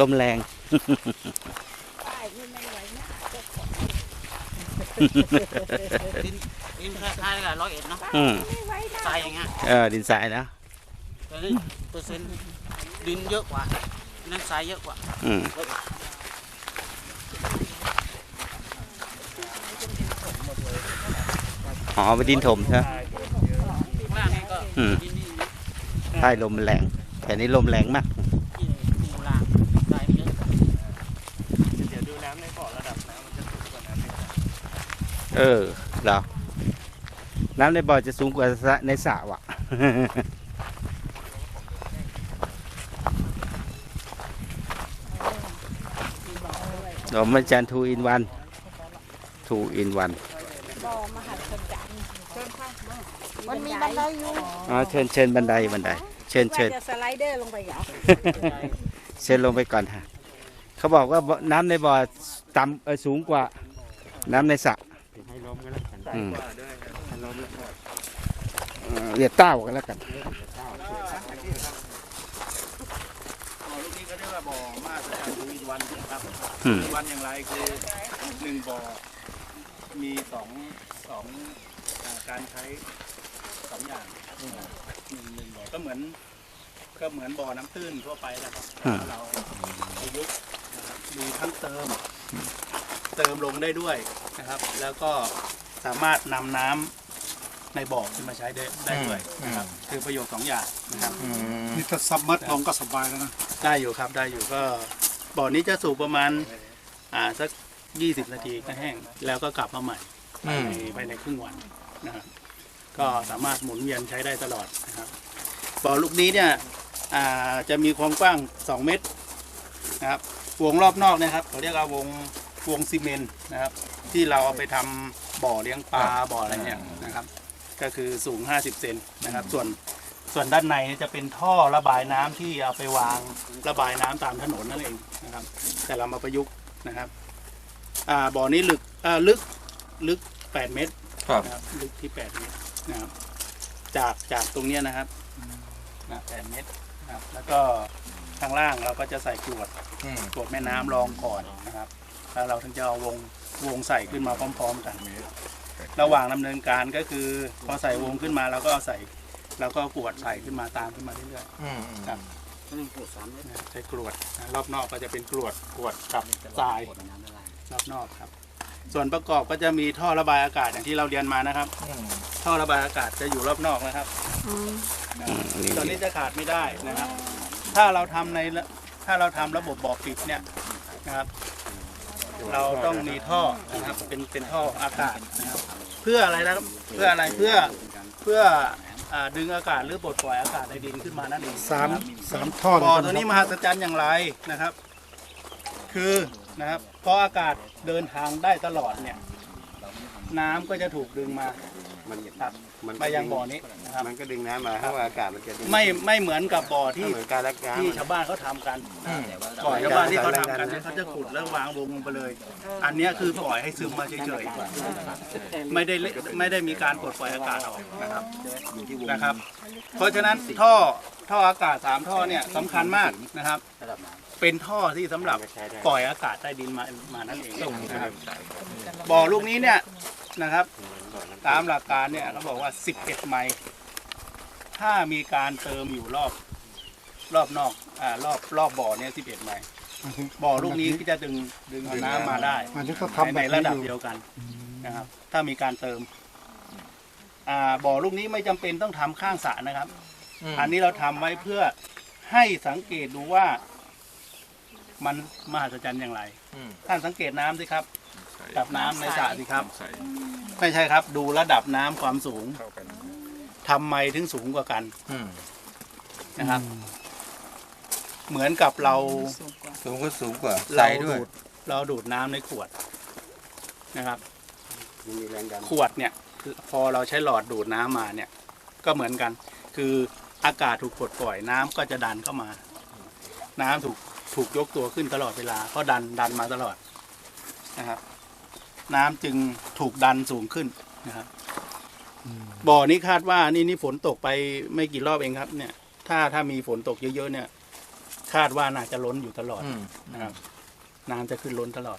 ลมแรงป้ายนี่ไม่ไหวนะเจ้าของดินดินคล้ายๆกับร้อยเอ็ดเนาะอืมไม่ไหวนะทรายอย่างเงี้ยเออดินทรายนะแต่นี่เปอร์เซ็นต์ดินเยอะกว่านั่นทรายเยอะกว่าอืมร้อยเอ็ดอ๋อเป็นดินถมใช่ไหมข้างล่างนี่ก็อืมดินนี่ใต้ลมมันแรงแต่นี้ลมแรงมาก เออเหรอน้ำในบ่อจะสูงกว่าสระในสระว่ะ ดอกมันจันทูอินวันทูอินวันบ่อมหัศจรรย์มันมีบันไดอยู่อ๋อเชิญเชิญบันไดบันได เชิญเชิญว่าจะสไลเดอร์ลงไปเหรอเชิญลงไปก่อนฮะเขาบอกว่าบ่น้ำในบ่อต่ำเออสูงกว่าน้ำในสระ ให้ล้มกันแล้วกันอืมกว่าด้วยครับให้ล้มแล้วก็เอ่อเรียกเต้ากันแล้วกันอ๋อลูกนี้ก็เรียกว่าบ่อมาตรฐานดูอีกวันนะครับอืมอีกวันอย่างไรคือหนึ่งบ่อมีสองสองอ่าการใช้สองอย่างหนึ่งหนึ่งบ่อก็เหมือนก็เหมือนบ่อน้ำตื้นทั่วไปนะครับอืมเราประยุกต์นะครับมีทั้งเติม เติมลงได้ด้วยนะครับ แล้วก็สามารถนำน้ำในบ่อขึ้นมาใช้ได้ได้ด้วยนะครับคือประโยชน์สองอย่างนะครับ นี่ถ้าซับมัดลงก็สบายแล้วนะ ได้อยู่ครับได้อยู่ก็บ่อนี้จะสูบประมาณอ่าสักยี่สิบนาทีก็แห้ง แล้วก็กลับมาใหม่ภายในภายในครึ่งวันนะครับก็สามารถหมุนเวียนใช้ได้ตลอดนะครับบ่อลูกนี้เนี่ยอ่าจะมีความกว้าง 2 เมตรนะครับวงรอบนอกนะครับเขาเรียกว่าวง วงซีเมนต์นะครับ ที่เราเอาไปทำบ่อเลี้ยงปลาบ่ออะไรเนี่ยนะครับ ก็คือสูง 50 เซนนะครับ ส่วนส่วนด้านในเนี่ยจะเป็นท่อระบายน้ำที่เอาไปวางระบายน้ำตามถนนนั่นเองนะครับ แต่เรามาประยุกต์นะครับอ่าบ่อนี้ลึกอ่าลึกลึก 8 เมตร ครับ นะครับลึกที่8เมตรนะครับ จากจากตรงเนี้ยนะครับนะ8เมตรนะครับ แล้วก็ข้างล่างเราก็จะใส่กรวดกรวดแม่น้ำรองก่อนนะครับ แล้วเราถึงจะเอาวงวงใส่ขึ้นมาพร้อม ๆ กัน ระหว่างดำเนินการก็คือพอใส่วงขึ้นมาเราก็เอาใส่เราก็กรวดใส่ขึ้นมาตามขึ้นมาเรื่อยๆครับต้องปลูกสามเมตรนะใช้กรวดนะรอบนอกก็จะเป็นกรวดกรวดกับทรายรอบนอกครับ ส่วนประกอบก็จะมีท่อระบายอากาศอย่างที่เราเรียนมานะครับ ท่อระบายอากาศจะอยู่รอบนอกนะครับอืมนี่ตอนนี้จะขาดไม่ได้นะครับ ถ้าเราทำในระถ้าเราทำระบบบ่อปิดเนี่ยนะครับ เราต้องมีท่อนะครับเป็นเป็นท่ออากาศนะครับเพื่ออะไรนะครับเพื่ออะไรเพื่อเพื่ออ่าดึงอากาศหรือปลดปล่อยอากาศในดินขึ้นมานั่นเองสามนะครับสามท่อบ่อเลยตัวนะนี้คมรับหัศจรรย์อย่างไรนะครับ คือนะครับพออากาศเดินทางได้ตลอดเนี่ยน้ำก็จะถูกดึงมา มันตัดมันไปยังบ่อนี้นะครับ มันก็ดึงน้ำมาเพราะว่าอากาศมันจะดึงไม่ไม่เหมือนกับบ่อที่ที่เหมือนการรักน้ำที่อะชาวบ้านเขาทำกันปล่บ่ออยชาวบ้านที่เขาทำกันการเนี่ยเขาจะขุดแล้ววางวงลงไปเลย อันเนี้ยคือปล่อยให้ซึมมาเฉยๆไม่ได้เละไม่ได้มีการปลดปล่อยอากาศออกนะครับนะครับ เพราะฉะนั้นท่อท่ออากาศสามท่อเนี่ยสำคัญมากนะครับ เป็นท่อที่สำหรับปล่อยอากาศใต้ดินมามานั่นเองนะครับบ่อลูกนี้เนี่ยนะครับ ตามหลักการเนี่ยเขาบอกว่า 11 ไมล์ถ้ามีการเติมอยู่รอบรอบนอกอ่ารอบรอบบ่อเนี่ย 11 ไมล์บ่อลูกนี้ก็จะดึงดึงเอาน้ำมาได้อันนี้ก็ในทำแบในบระนี้ดัอบยู่เดียวกันนะครับ ถ้ามีการเติม อ่าบ่อลูกนี้ไม่จำเป็นต้องทำข้างสระนะครับ อันนี้เราทำไว้เพื่อให้สังเกตดูว่ามันมหัศจรรย์อย่างไร ท่านสังเกตน้ำสิครับ กับน้ำในสระสิครับไม่ใช่ครับ ดูระดับน้ำความสูงทำไมถึงสูงกว่ากันนะครับ เหมือนกับเรา สูงก็สูงกว่าเราดูดเราดูดน้ำในขวดนะครับ มันมีแรงดันขวดเนี่ยคือพอเราใช้หลอดดูดน้ำมาเนี่ย ก็เหมือนกัน คืออากาศถูกปลดปล่อยน้ำก็จะดันเข้ามา น้ำถูกถูกยกตัวขึ้นตลอดเวลาเพราะดันดันมาตลอดนะครับ น้ำจึงถูกดันสูงขึ้นนะครับบ่อนี้คาดว่านี่นี่ฝนตกไปไม่กี่รอบเองครับ เนี่ย ถ้าถ้ามีฝนตกเยอะๆเนี่ย คาดว่าน่าจะล้นอยู่ตลอดอืมนะครับ น้ำจะขึ้นล้นตลอด